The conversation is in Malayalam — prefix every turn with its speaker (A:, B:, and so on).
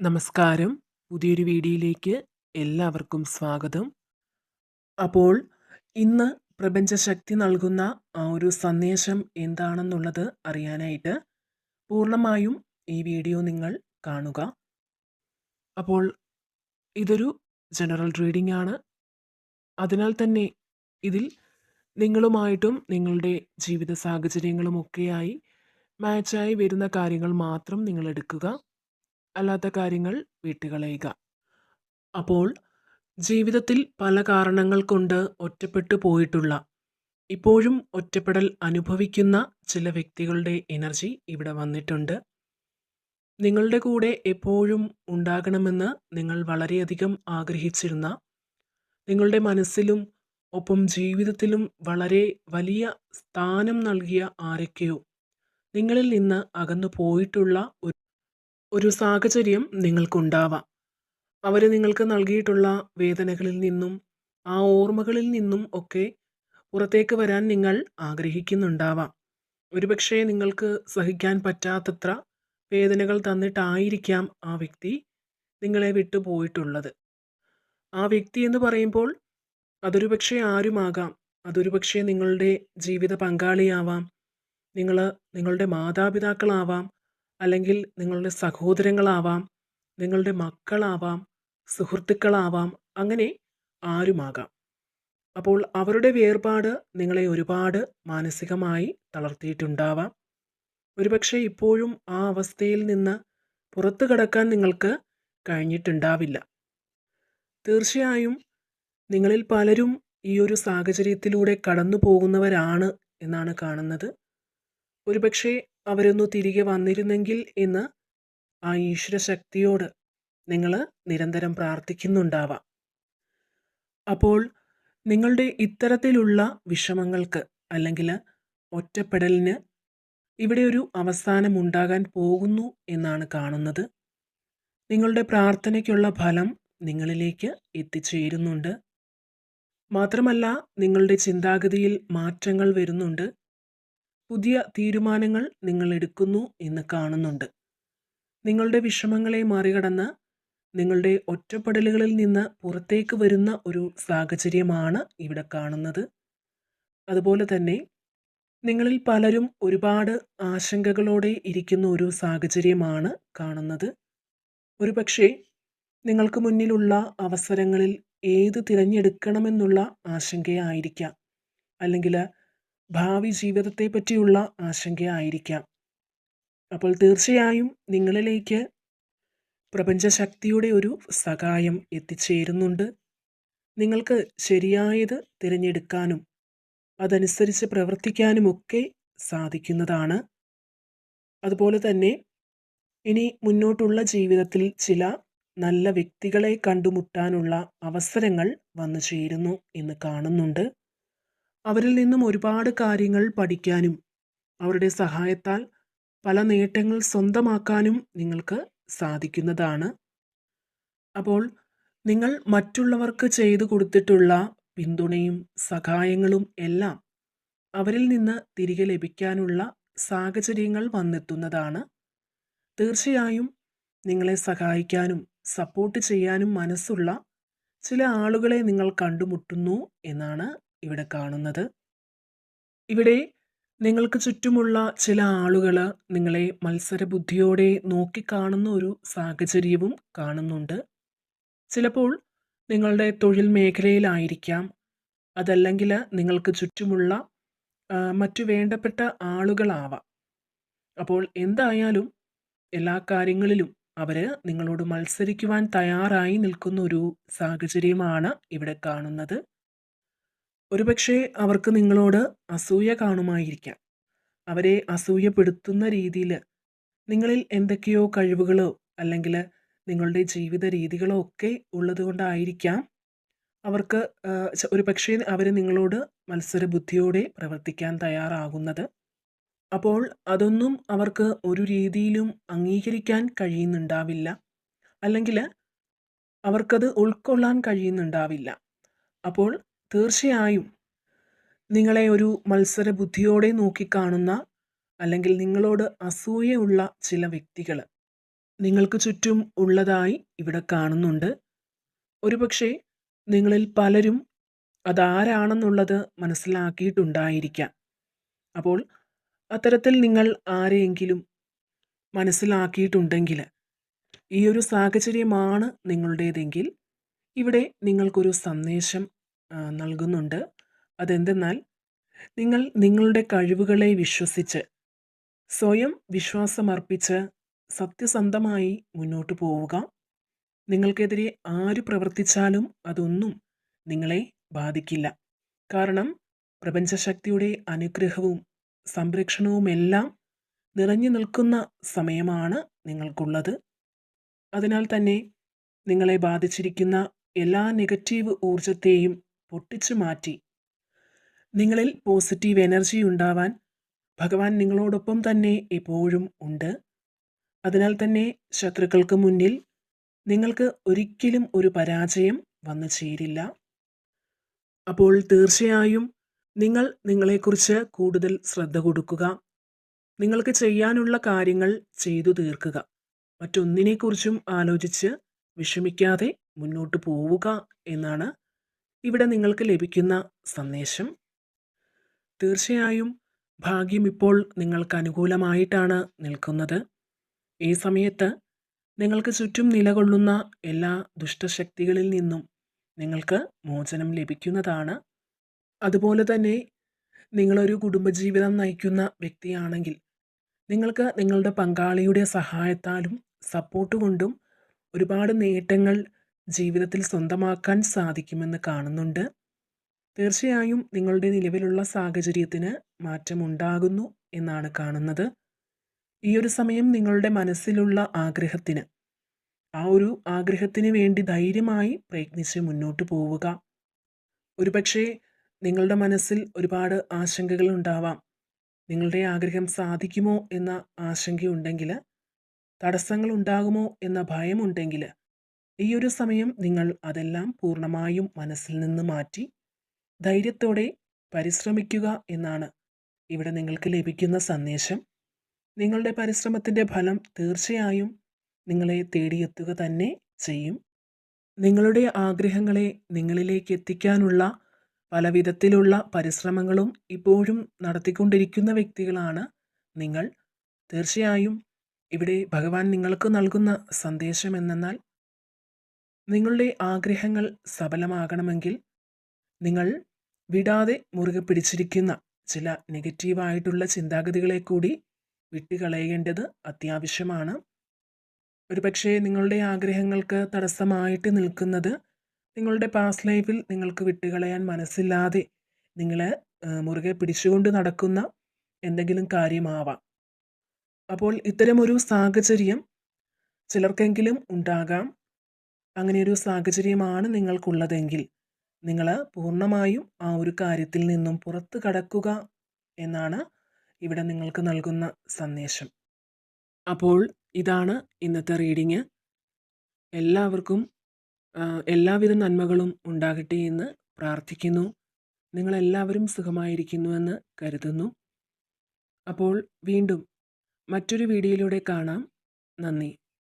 A: നമസ്കാരം. പുതിയൊരു വീഡിയോയിലേക്ക് എല്ലാവർക്കും സ്വാഗതം. അപ്പോൾ ഇന്ന് പ്രപഞ്ചശക്തി നൽകുന്ന ആ ഒരു സന്ദേശം എന്താണെന്നുള്ളത് അറിയാനായിട്ട് പൂർണമായും ഈ വീഡിയോ നിങ്ങൾ കാണുക. അപ്പോൾ ഇതൊരു ജനറൽ റീഡിംഗ് ആണ്. അതിനാൽ തന്നെ ഇതിൽ നിങ്ങളുമായിട്ടും നിങ്ങളുടെ ജീവിത സാഹചര്യങ്ങളുമൊക്കെയായി മാച്ചായി വരുന്ന കാര്യങ്ങൾ മാത്രം നിങ്ങൾ എടുക്കുക. അല്ലാത്ത കാര്യങ്ങൾ വീട്ടുകളയുക. അപ്പോൾ ജീവിതത്തിൽ പല കാരണങ്ങൾ കൊണ്ട് ഒറ്റപ്പെട്ടു പോയിട്ടുള്ള ഇപ്പോഴും ഒറ്റപ്പെടൽ അനുഭവിക്കുന്ന ചില വ്യക്തികളുടെ എനർജി ഇവിടെ വന്നിട്ടുണ്ട്. നിങ്ങളുടെ കൂടെ എപ്പോഴും ഉണ്ടാകണമെന്ന് നിങ്ങൾ വളരെയധികം ആഗ്രഹിച്ചിരുന്ന നിങ്ങളുടെ മനസ്സിലും ഒപ്പം ജീവിതത്തിലും വളരെ വലിയ സ്ഥാനം നൽകിയ ആരൊക്കെയോ നിങ്ങളിൽ നിന്ന് അകന്നു പോയിട്ടുള്ള ഒരു ഒരു സാഹചര്യം നിങ്ങൾക്കുണ്ടാവാം. അവർ നിങ്ങൾക്ക് നൽകിയിട്ടുള്ള വേദനകളിൽ നിന്നും ആ ഓർമ്മകളിൽ നിന്നും ഒക്കെ പുറത്തേക്ക് വരാൻ നിങ്ങൾ ആഗ്രഹിക്കുന്നുണ്ടാവാം. ഒരുപക്ഷെ നിങ്ങൾക്ക് സഹിക്കാൻ പറ്റാത്തത്ര വേദനകൾ തന്നിട്ടായിരിക്കാം ആ വ്യക്തി നിങ്ങളെ വിട്ടു പോയിട്ടുള്ളത്. ആ വ്യക്തി എന്ന് പറയുമ്പോൾ അതൊരു പക്ഷേ ആരുമാകാം. അതൊരു പക്ഷേ നിങ്ങളുടെ ജീവിത പങ്കാളിയാവാം. നിങ്ങൾ നിങ്ങളുടെ മാതാപിതാക്കളാവാം. അല്ലെങ്കിൽ നിങ്ങളുടെ സഹോദരങ്ങളാവാം നിങ്ങളുടെ മക്കളാവാം സുഹൃത്തുക്കളാവാം അങ്ങനെ ആരുമാകാം. അപ്പോൾ അവരുടെ വേർപാട് നിങ്ങളെ ഒരുപാട് മാനസികമായി തളർത്തിയിട്ടുണ്ടാവാം. ഒരുപക്ഷെ ഇപ്പോഴും ആ അവസ്ഥയിൽ നിന്ന് പുറത്തു കടക്കാൻ നിങ്ങൾക്ക് കഴിഞ്ഞിട്ടുണ്ടാവില്ല. തീർച്ചയായും നിങ്ങളിൽ പലരും ഈ ഒരു സാഹചര്യത്തിലൂടെ കടന്നു പോകുന്നവരാണ് എന്നാണ് കാണുന്നത്. ഒരുപക്ഷെ അവരൊന്നു തിരികെ വന്നിരുന്നെങ്കിൽ എന്ന് ആ ഈശ്വരശക്തിയോട് നിങ്ങൾ നിരന്തരം പ്രാർത്ഥിക്കുന്നുണ്ടാവാം. അപ്പോൾ നിങ്ങളുടെ ഇത്തരത്തിലുള്ള വിഷമങ്ങൾക്ക് അല്ലെങ്കിൽ ഒറ്റപ്പെടലിന് ഇവിടെ ഒരു അവസാനം ഉണ്ടാകാൻ പോകുന്നു എന്നാണ് കാണുന്നത്. നിങ്ങളുടെ പ്രാർത്ഥനയ്ക്കുള്ള ഫലം നിങ്ങളിലേക്ക് എത്തിച്ചേരുന്നുണ്ട്. മാത്രമല്ല നിങ്ങളുടെ ചിന്താഗതിയിൽ മാറ്റങ്ങൾ വരുന്നുണ്ട്. പുതിയ തീരുമാനങ്ങൾ നിങ്ങൾ എടുക്കുന്നു എന്ന് കാണുന്നുണ്ട്. നിങ്ങളുടെ വിഷമങ്ങളെ മറികടന്ന് നിങ്ങളുടെ ഒറ്റപ്പെടലുകളിൽ നിന്ന് പുറത്തേക്ക് വരുന്ന ഒരു സാഹചര്യമാണ് ഇവിടെ കാണുന്നത്. അതുപോലെ തന്നെ നിങ്ങളിൽ പലരും ഒരുപാട് ആശങ്കകളോടെ ഇരിക്കുന്ന ഒരു സാഹചര്യമാണ് കാണുന്നത്. ഒരുപക്ഷെ നിങ്ങൾക്ക് മുന്നിലുള്ള അവസരങ്ങളിൽ ഏത് തിരഞ്ഞെടുക്കണമെന്നുള്ള ആശങ്കയായിരിക്കാം. അല്ലെങ്കിൽ ഭാവി ജീവിതത്തെ പറ്റിയുള്ള ആശങ്കയായിരിക്കാം. അപ്പോൾ തീർച്ചയായും നിങ്ങളിലേക്ക് പ്രപഞ്ചശക്തിയുടെ ഒരു സഹായം എത്തിച്ചേരുന്നുണ്ട്. നിങ്ങൾക്ക് ശരിയായത് തിരഞ്ഞെടുക്കാനും അതനുസരിച്ച് പ്രവർത്തിക്കാനും ഒക്കെ സാധിക്കുന്നതാണ്. അതുപോലെ തന്നെ ഇനി മുന്നോട്ടുള്ള ജീവിതത്തിൽ ചില നല്ല വ്യക്തികളെ കണ്ടുമുട്ടാനുള്ള അവസരങ്ങൾ വന്നു ചേരുന്നു എന്ന് കാണുന്നുണ്ട്. അവരിൽ നിന്നും ഒരുപാട് കാര്യങ്ങൾ പഠിക്കാനും അവരുടെ സഹായത്താൽ പല നേട്ടങ്ങൾ സ്വന്തമാക്കാനും നിങ്ങൾക്ക് സാധിക്കുന്നതാണ്. അപ്പോൾ നിങ്ങൾ മറ്റുള്ളവർക്ക് ചെയ്തു കൊടുത്തിട്ടുള്ള പിന്തുണയും സഹായങ്ങളും എല്ലാം അവരിൽ നിന്ന് തിരികെ ലഭിക്കാനുള്ള സാഹചര്യങ്ങൾ വന്നെത്തുന്നതാണ്. തീർച്ചയായും നിങ്ങളെ സഹായിക്കാനും സപ്പോർട്ട് ചെയ്യാനും മനസ്സുള്ള ചില ആളുകളെ നിങ്ങൾ കണ്ടുമുട്ടുന്നു എന്നാണ് ഇവിടെ കാണുന്നത്. ഇവിടെ നിങ്ങൾക്ക് ചുറ്റുമുള്ള ചില ആളുകൾ നിങ്ങളെ മത്സരബുദ്ധിയോടെ നോക്കിക്കാണുന്ന ഒരു സാഹചര്യവും കാണുന്നുണ്ട്. ചിലപ്പോൾ നിങ്ങളുടെ തൊഴിൽ മേഖലയിലായിരിക്കാം. അതല്ലെങ്കിൽ നിങ്ങൾക്ക് ചുറ്റുമുള്ള മറ്റു വേണ്ടപ്പെട്ട ആളുകളാവാം. അപ്പോൾ എന്തായാലും എല്ലാ കാര്യങ്ങളിലും അവർ നിങ്ങളോട് മത്സരിക്കുവാൻ തയ്യാറായി നിൽക്കുന്ന ഒരു സാഹചര്യമാണ് ഇവിടെ കാണുന്നത്. ഒരുപക്ഷെ അവർക്ക് നിങ്ങളോട് അസൂയ കാണുമായിരിക്കാം. അവരെ അസൂയപ്പെടുത്തുന്ന രീതിയിൽ നിങ്ങളിൽ എന്തൊക്കെയോ കഴിവുകളോ അല്ലെങ്കിൽ നിങ്ങളുടെ ജീവിത രീതികളോ ഒക്കെ ഉള്ളതുകൊണ്ടായിരിക്കാം അവർക്ക് ഒരു പക്ഷേ അവർ നിങ്ങളോട് മത്സര ബുദ്ധിയോടെ പ്രവർത്തിക്കാൻ തയ്യാറാകുന്നത്. അപ്പോൾ അതൊന്നും അവർക്ക് ഒരു രീതിയിലും അംഗീകരിക്കാൻ കഴിയുന്നുണ്ടാവില്ല. അല്ലെങ്കിൽ അവർക്കത് ഉൾക്കൊള്ളാൻ കഴിയുന്നുണ്ടാവില്ല. അപ്പോൾ തീർച്ചയായും നിങ്ങളെ ഒരു മത്സര ബുദ്ധിയോടെ നോക്കിക്കാണുന്ന അല്ലെങ്കിൽ നിങ്ങളോട് അസൂയയുള്ള ചില വ്യക്തികൾ നിങ്ങൾക്ക് ചുറ്റും ഉള്ളതായി ഇവിടെ കാണുന്നുണ്ട്. ഒരുപക്ഷെ നിങ്ങളിൽ പലരും അതാരാണെന്നുള്ളത് മനസ്സിലാക്കിയിട്ടുണ്ടായിരിക്കാം. അപ്പോൾ അത്തരത്തിൽ നിങ്ങൾ ആരെയെങ്കിലും മനസ്സിലാക്കിയിട്ടുണ്ടെങ്കിൽ ഈ ഒരു സാഹചര്യമാണ് നിങ്ങളുടേതെങ്കിൽ ഇവിടെ നിങ്ങൾക്കൊരു സന്ദേശം നൽകുന്നുണ്ട്. അതെന്തെന്നാൽ നിങ്ങൾ നിങ്ങളുടെ കഴിവുകളെ വിശ്വസിച്ച് സ്വയം വിശ്വാസമർപ്പിച്ച് സത്യസന്ധമായി മുന്നോട്ട് പോവുക. നിങ്ങൾക്കെതിരെ ആര് പ്രവർത്തിച്ചാലും അതൊന്നും നിങ്ങളെ ബാധിക്കില്ല. കാരണം പ്രപഞ്ചശക്തിയുടെ അനുഗ്രഹവും സംരക്ഷണവുമെല്ലാം നിറഞ്ഞു നിൽക്കുന്ന സമയമാണ് നിങ്ങൾക്കുള്ളത്. അതിനാൽ തന്നെ നിങ്ങളെ ബാധിച്ചിരിക്കുന്ന എല്ലാ നെഗറ്റീവ് ഊർജത്തെയും പൊട്ടിച്ചു മാറ്റി. നിങ്ങളിൽ പോസിറ്റീവ് എനർജി ഉണ്ടാവാൻ ഭഗവാൻ നിങ്ങളോടൊപ്പം തന്നെ എപ്പോഴും ഉണ്ട്. അതിനാൽ തന്നെ ശത്രുക്കൾക്ക് മുന്നിൽ നിങ്ങൾക്ക് ഒരിക്കലും ഒരു പരാജയം വന്നു ചേരില്ല. അപ്പോൾ തീർച്ചയായും നിങ്ങൾ നിങ്ങളെക്കുറിച്ച് കൂടുതൽ ശ്രദ്ധ കൊടുക്കുക. നിങ്ങൾക്ക് ചെയ്യാനുള്ള കാര്യങ്ങൾ ചെയ്തു തീർക്കുക. മറ്റൊന്നിനെക്കുറിച്ചും ആലോചിച്ച് വിഷമിക്കാതെ മുന്നോട്ട് പോവുക എന്നാണ് ഇവിടെ നിങ്ങൾക്ക് ലഭിക്കുന്ന സന്ദേശം. തീർച്ചയായും ഭാഗ്യം ഇപ്പോൾ നിങ്ങൾക്ക് അനുകൂലമായിട്ടാണ് നിൽക്കുന്നത്. ഈ സമയത്ത് നിങ്ങൾക്ക് ചുറ്റും നിലകൊള്ളുന്ന എല്ലാ ദുഷ്ടശക്തികളിൽ നിന്നും നിങ്ങൾക്ക് മോചനം ലഭിക്കുന്നതാണ്. അതുപോലെ തന്നെ നിങ്ങളൊരു കുടുംബജീവിതം നയിക്കുന്ന വ്യക്തിയാണെങ്കിൽ നിങ്ങൾക്ക് നിങ്ങളുടെ പങ്കാളിയുടെ സഹായത്താലും സപ്പോർട്ട് കൊണ്ടും ഒരുപാട് നേട്ടങ്ങൾ ജീവിതത്തിൽ സ്വന്തമാക്കാൻ സാധിക്കുമെന്ന് കാണുന്നുണ്ട്. തീർച്ചയായും നിങ്ങളുടെ നിലവിലുള്ള സാഹചര്യത്തിന് മാറ്റമുണ്ടാകുന്നു എന്നാണ് കാണുന്നത്. ഈ ഒരു സമയം നിങ്ങളുടെ മനസ്സിലുള്ള ആഗ്രഹത്തിന് ആ ഒരു ആഗ്രഹത്തിന് വേണ്ടി ധൈര്യമായി പ്രയത്നിച്ച് മുന്നോട്ട് പോവുക. ഒരുപക്ഷെ നിങ്ങളുടെ മനസ്സിൽ ഒരുപാട് ആശങ്കകൾ ഉണ്ടാവാം. നിങ്ങളുടെ ആഗ്രഹം സാധിക്കുമോ എന്ന ആശങ്കയുണ്ടെങ്കിൽ തടസ്സങ്ങൾ ഉണ്ടാകുമോ എന്ന ഭയമുണ്ടെങ്കിൽ ഈ ഒരു സമയം നിങ്ങൾ അതെല്ലാം പൂർണമായും മനസ്സിൽ നിന്ന് മാറ്റി ധൈര്യത്തോടെ പരിശ്രമിക്കുക എന്നാണ് ഇവിടെ നിങ്ങൾക്ക് ലഭിക്കുന്ന സന്ദേശം. നിങ്ങളുടെ പരിശ്രമത്തിന്റെ ഫലം തീർച്ചയായും നിങ്ങളെ തേടിയെത്തുക തന്നെ ചെയ്യും. നിങ്ങളുടെ ആഗ്രഹങ്ങളെ നിങ്ങളിലേക്ക് എത്തിക്കാനുള്ള പല വിധത്തിലുള്ള പരിശ്രമങ്ങളും ഇപ്പോഴും നടത്തിക്കൊണ്ടിരിക്കുന്ന വ്യക്തികളാണ് നിങ്ങൾ. തീർച്ചയായും ഇവിടെ ഭഗവാൻ നിങ്ങൾക്ക് നൽകുന്ന സന്ദേശം എന്തെന്നാൽ നിങ്ങളുടെ ആഗ്രഹങ്ങൾ സഫലമാകണമെങ്കിൽ നിങ്ങൾ വിടാതെ മുറുകെ പിടിച്ചിരിക്കുന്ന ചില നെഗറ്റീവായിട്ടുള്ള ചിന്താഗതികളെ കൂടി വിട്ടുകളയേണ്ടത് അത്യാവശ്യമാണ്. ഒരുപക്ഷെ നിങ്ങളുടെ ആഗ്രഹങ്ങൾക്ക് തടസ്സമായിട്ട് നിൽക്കുന്നത് നിങ്ങളുടെ പാസ്റ്റ് ലൈഫിൽ നിങ്ങൾക്ക് വിട്ടുകളയാൻ മനസ്സില്ലാതെ നിങ്ങൾ മുറുകെ പിടിച്ചുകൊണ്ട് നടക്കുന്ന എന്തെങ്കിലും കാര്യമാവാം. അപ്പോൾ ഇത്തരമൊരു സാഹചര്യം ചിലർക്കെങ്കിലും ഉണ്ടാകാം. അങ്ങനെയൊരു സാഹചര്യമാണ് നിങ്ങൾക്കുള്ളതെങ്കിൽ നിങ്ങൾ പൂർണമായും ആ ഒരു കാര്യത്തിൽ നിന്നും പുറത്ത് കടക്കുക എന്നാണ് ഇവിടെ നിങ്ങൾക്ക് നൽകുന്ന സന്ദേശം. അപ്പോൾ ഇതാണ് ഇന്നത്തെ റീഡിങ്. എല്ലാവർക്കും എല്ലാവിധ നന്മകളും ഉണ്ടാകട്ടെ എന്ന് പ്രാർത്ഥിക്കുന്നു. നിങ്ങളെല്ലാവരും സുഖമായിരിക്കുന്നുവെന്ന് കരുതുന്നു. അപ്പോൾ വീണ്ടും മറ്റൊരു വീഡിയോയിലൂടെ കാണാം. നന്ദി.